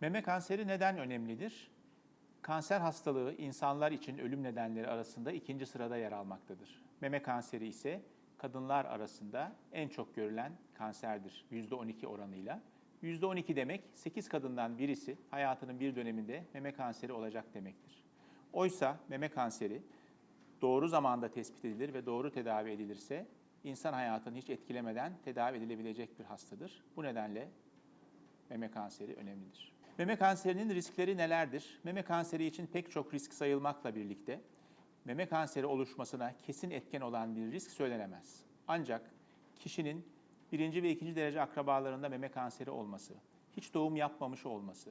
Meme kanseri neden önemlidir? Kanser hastalığı insanlar için ölüm nedenleri arasında ikinci sırada yer almaktadır. Meme kanseri ise kadınlar arasında en çok görülen kanserdir %12 oranıyla. %12 demek 8 kadından birisi hayatının bir döneminde meme kanseri olacak demektir. Oysa meme kanseri doğru zamanda tespit edilir ve doğru tedavi edilirse insan hayatını hiç etkilemeden tedavi edilebilecek bir hastadır. Bu nedenle meme kanseri önemlidir. Meme kanserinin riskleri nelerdir? Meme kanseri için pek çok risk sayılmakla birlikte meme kanseri oluşmasına kesin etken olan bir risk söylenemez. Ancak kişinin birinci ve ikinci derece akrabalarında meme kanseri olması, hiç doğum yapmamış olması,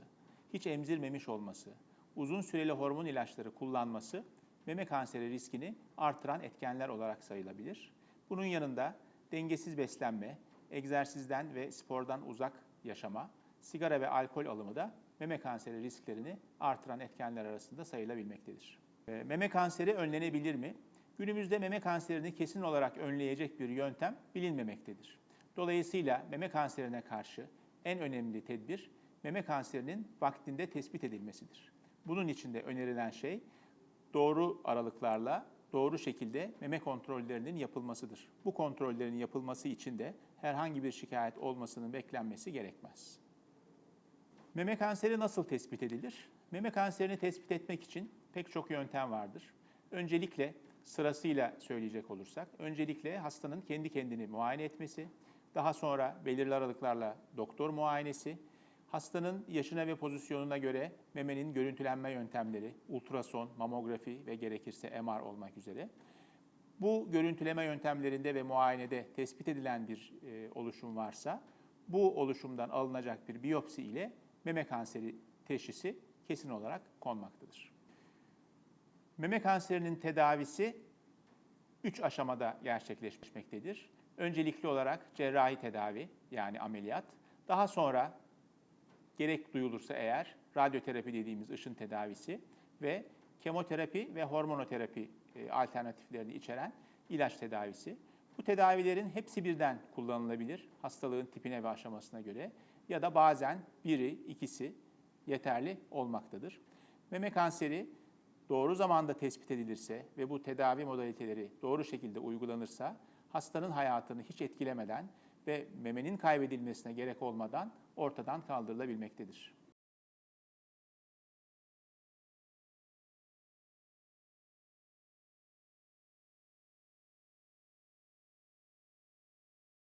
hiç emzirmemiş olması, uzun süreli hormon ilaçları kullanması meme kanseri riskini artıran etkenler olarak sayılabilir. Bunun yanında dengesiz beslenme, egzersizden ve spordan uzak yaşama, sigara ve alkol alımı da meme kanseri risklerini artıran etkenler arasında sayılabilmektedir. E, Meme kanseri önlenebilir mi? Günümüzde meme kanserini kesin olarak önleyecek bir yöntem bilinmemektedir. Dolayısıyla meme kanserine karşı en önemli tedbir meme kanserinin vaktinde tespit edilmesidir. Bunun için de önerilen şey doğru aralıklarla doğru şekilde meme kontrollerinin yapılmasıdır. Bu kontrollerin yapılması için de herhangi bir şikayet olmasının beklenmesi gerekmez. Meme kanseri nasıl tespit edilir? Meme kanserini tespit etmek için pek çok yöntem vardır. Öncelikle sırasıyla söyleyecek olursak, öncelikle hastanın kendi kendini muayene etmesi, daha sonra belirli aralıklarla doktor muayenesi, hastanın yaşına ve pozisyonuna göre memenin görüntülenme yöntemleri, ultrason, mamografi ve gerekirse MR olmak üzere. Bu görüntüleme yöntemlerinde ve muayenede tespit edilen bir e, oluşum varsa, bu oluşumdan alınacak bir biyopsi ile meme kanseri teşhisi kesin olarak konmaktadır. Meme kanserinin tedavisi 3 aşamada gerçekleşmektedir. Öncelikli olarak cerrahi tedavi yani ameliyat, daha sonra gerek duyulursa eğer radyoterapi dediğimiz ışın tedavisi ve kemoterapi ve hormonoterapi e, alternatiflerini içeren ilaç tedavisi. Bu tedavilerin hepsi birden kullanılabilir hastalığın tipine ve aşamasına göre ya da bazen biri, ikisi yeterli olmaktadır. Meme kanseri doğru zamanda tespit edilirse ve bu tedavi modaliteleri doğru şekilde uygulanırsa hastanın hayatını hiç etkilemeden ve memenin kaybedilmesine gerek olmadan ortadan kaldırılabilmektedir.